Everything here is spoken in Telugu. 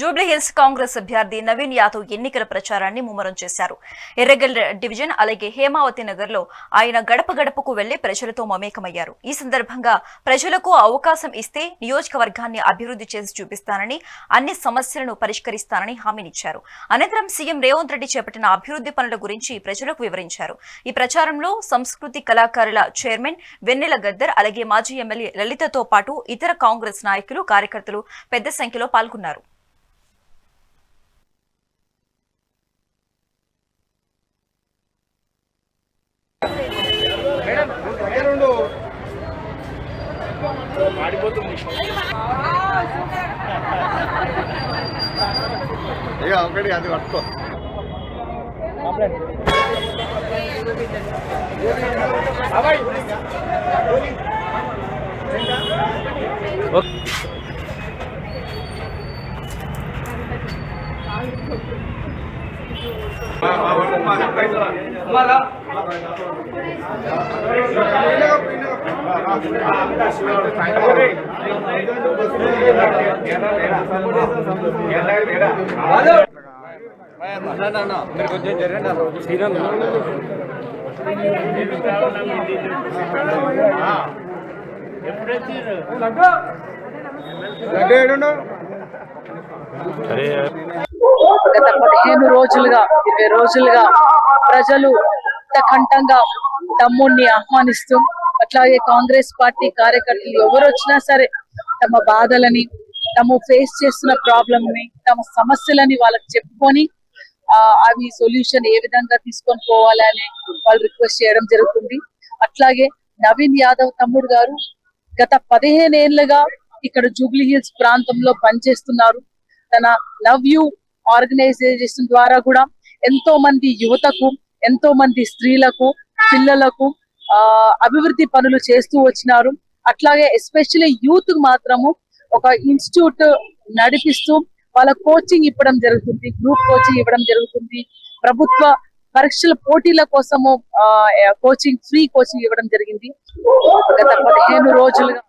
జూబ్లీహిల్స్ కాంగ్రెస్ అభ్యర్థి నవీన్ యాదవ్ ఎన్నికల ప్రచారాన్ని ముమ్మరం చేశారు. ఎర్రగల్ డివిజన్ అలాగే హేమావతి నగర్లో ఆయన గడప గడపకు వెళ్ళి ప్రజలతో మమేకమయ్యారు. ఈ సందర్భంగా ప్రజలకు అవకాశం ఇస్తే నియోజకవర్గాన్ని అభివృద్ధి చేసి చూపిస్తానని అన్ని సమస్యలను పరిష్కరిస్తానని హామీనిచ్చారు. అనంతరం సీఎం రేవంత్ రెడ్డి చేపట్టిన అభివృద్ధి పనుల గురించి ప్రజలకు వివరించారు. ఈ ప్రచారంలో సంస్కృతి కళాకారుల చైర్మన్ వెన్నెల గద్దర్ అలాగే మాజీ ఎమ్మెల్యే లలితతో పాటు ఇతర కాంగ్రెస్ నాయకులు కార్యకర్తలు పెద్ద సంఖ్యలో పాల్గొన్నారు. ఇక ఒకటి అది పట్టుకో. మీరు కొంచెం జరగండి గత పదిహేను రోజులుగా ఇరవై రోజులుగా ప్రజలు కంఠంగా తమ్ముడిని ఆహ్వానిస్తూ అట్లాగే కాంగ్రెస్ పార్టీ కార్యకర్తలు ఎవరు వచ్చినా సరే తమ బాధలని తమ ఫేస్ చేస్తున్న ప్రాబ్లమ్ని తమ సమస్యలని వాళ్ళకి చెప్పుకొని అవి సొల్యూషన్ ఏ విధంగా తీసుకొని పోవాలని వాళ్ళు రిక్వెస్ట్ చేయడం జరుగుతుంది. అట్లాగే నవీన్ యాదవ్ తమ్ముడు గారు గత పదిహేను ఏళ్ళుగా ఇక్కడ జూబ్లీ హిల్స్ ప్రాంతంలో పనిచేస్తున్నారు. తన లవ్ యూ ఆర్గనైజేషన్ ద్వారా కూడా ఎంతో మంది యువతకు ఎంతో మంది స్త్రీలకు పిల్లలకు అభివృద్ధి పనులు చేస్తూ వచ్చినారు. అట్లాగే ఎస్పెషల్లీ యూత్ మాత్రము ఒక ఇన్స్టిట్యూట్ నడిపిస్తూ వాళ్ళ కోచింగ్ ఇవ్వడం జరుగుతుంది. గ్రూప్ కోచింగ్ ఇవ్వడం జరుగుతుంది. ప్రభుత్వ పరీక్షల పోటీల కోసము కోచింగ్ ఫ్రీ కోచింగ్ ఇవ్వడం జరిగింది. గత పదిహేను రోజులుగా